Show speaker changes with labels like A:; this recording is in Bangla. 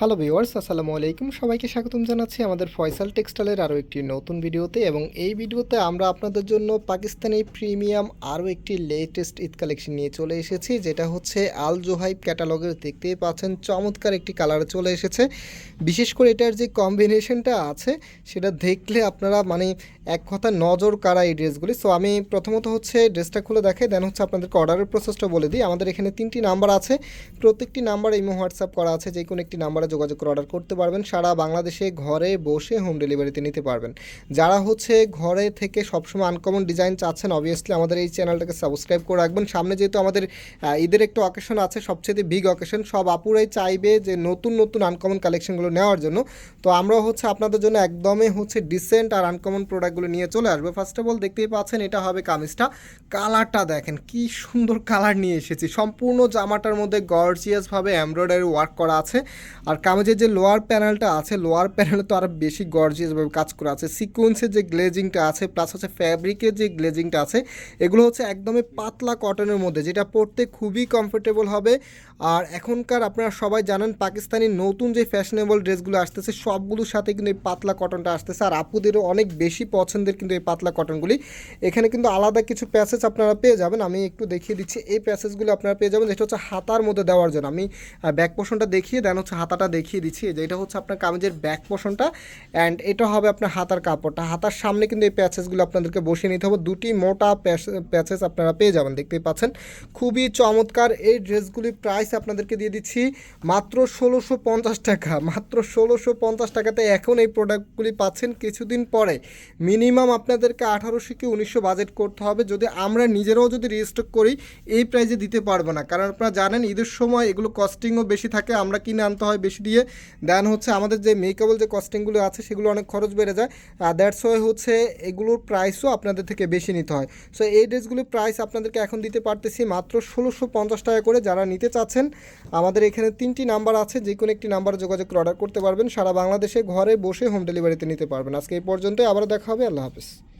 A: হ্যালো ভিউয়ার্স আসসালামু আলাইকুম। সবাইকে স্বাগতম জানাচ্ছি আমাদের ফয়সাল টেক্সটাইলের আরও একটি নতুন ভিডিওতে এবং এই ভিডিওতে আমরা আপনাদের জন্য পাকিস্তানি প্রিমিয়াম আরও একটি লেটেস্ট ঈদ কালেকশন নিয়ে চলে এসেছি, যেটা হচ্ছে আল জোহাইব ক্যাটালগের দেখতেই পাচ্ছেন, চমৎকার একটি কালার চলে এসেছে। বিশেষ করে এটার যে কম্বিনেশনটা আছে, সেটা দেখলে আপনারা মানে এক কথা নজর কাড়া এই ড্রেসগুলি। সো আমি প্রথমত হচ্ছে ড্রেসটা খুলে দেখাই দেন হচ্ছে আপনাদেরকে অর্ডারের প্রসেসটা বলে দিই। আমাদের এখানে তিনটি নাম্বার আছে, প্রত্যেকটি নাম্বার ইমো হোয়াটসঅ্যাপ করা আছে যে কোনো একটি নাম্বারে যোগাযোগ করে অর্ডার করতে পারবেন। সারা বাংলাদেশে ঘরে বসে হোম ডেলিভারিতে নিতে পারবেন। যারা হচ্ছে ঘরে থেকে সবসময় আনকমন ডিজাইন চাচ্ছেন অবভিয়াসলি আমাদের এই চ্যানেলটাকে সাবস্ক্রাইব করে রাখবেন। সামনে যেহেতু আমাদের ঈদের একটা অকেশন আছে, সবচেয়ে বিগ অকেশন সব আপুরাই চাইবে যে নতুন নতুন আনকমন কালেকশনগুলো নেওয়ার জন্য। তো আমরাও হচ্ছে আপনাদের জন্য একদমই হচ্ছে ডিসেন্ট আর আনকমন প্রোডাক্টগুলো নিয়ে চলে আসবে। ফার্স্ট অফ অল দেখতেই পাচ্ছেন, এটা হবে কামিজটা। কালারটা দেখেন, কি সুন্দর কালার নিয়ে এসেছি। সম্পূর্ণ জামাটার মধ্যে গর্জিয়াসভাবে এমব্রয়ডারি ওয়ার্ক করা আছে। আর কামিজের যে লোয়ার প্যানেলটা আছে লোয়ার প্যানেলে তো আরও বেশি গর্জিয়াসভাবে কাজ করা আছে। সিকোয়েন্সের যে গ্লেজিংটা আছে প্লাস হচ্ছে ফ্যাব্রিকের যে গ্লেজিংটা আছে, এগুলো হচ্ছে একদমই পাতলা কটনের মধ্যে, যেটা পরতে খুবই কমফোর্টেবল হবে। আর এখনকার আপনারা সবাই জানেন, পাকিস্তানি নতুন যে ফ্যাশনেবল ড্রেসগুলো আসতেছে, সবগুলোর সাথে কিন্তু এই পাতলা কটনটা আসতেছে। আর আপুদেরও অনেক বেশি পছন্দের কিন্তু এই পাতলা কটনগুলি এখানে কিন্তু আলাদা কিছু প্যাসেজ আপনারা পেয়ে যাবেন। আমি একটু দেখিয়ে দিচ্ছি, এই প্যাসেজগুলো আপনারা পেয়ে যাবেন, যেটা হচ্ছে হাতার মধ্যে দেওয়ার জন্য। আমি ব্যাক পোর্শনটা দেখিয়ে দেন, হচ্ছে হাতাটা দেখিয়ে দিচ্ছি। যে এটা হচ্ছে আপনার কামিজের ব্যাক পোর্শনটা অ্যান্ড এটা হবে আপনার হাতার কাপড়টা। হাতার সামনে কিন্তু এই প্যাচেসগুলো আপনাদেরকে বসিয়ে নিতে হবে। দুটি মোটা প্যাচেস আপনারা পেয়ে যাবেন, দেখতেই পাচ্ছেন। খুবই চমৎকার এই ড্রেসগুলির প্রাইস আপনাদেরকে দিয়ে দিচ্ছি মাত্র ষোলোশো পঞ্চাশ টাকা। মাত্র ষোলোশো পঞ্চাশ টাকাতে এখন এই প্রোডাক্টগুলি পাচ্ছেন কিছুদিন পরে। মিনিমাম আপনাদেরকে আঠারোশো কি উনিশশো বাজেট করতে হবে। যদি আমরা নিজেরাও যদি রিস্টক করি, এই প্রাইজে দিতে পারব না। কারণ আপনারা জানেন ঈদের সময় এগুলো কস্টিংও বেশি থাকে, আমরা কিনে আনতে হয় বেশি দিয়ে দেন হচ্ছে আমাদের যে মেকআবল যে কস্টিংগুলো আছে, সেগুলো অনেক খরচ বেড়ে যায়। আর দ্যাটস ওয়াই হচ্ছে এগুলোর প্রাইসও আপনাদের থেকে বেশি নিতে হয়। সো এই ড্রেসগুলোর প্রাইস আপনাদেরকে এখন দিতে পারতেছি মাত্র ষোলোশো পঞ্চাশ টাকা করে যারা নিতে চাচ্ছেন। আমাদের এখানে তিনটি নাম্বার আছে যে কোনো একটি নাম্বারে যোগাযোগ করে অর্ডার করতে পারবেন। সারা বাংলাদেশে ঘরে বসে হোম ডেলিভারিতে নিতে পারবেন। আজকে এই পর্যন্তই আবার দেখা হবে, আল্লাহ হাফিজ।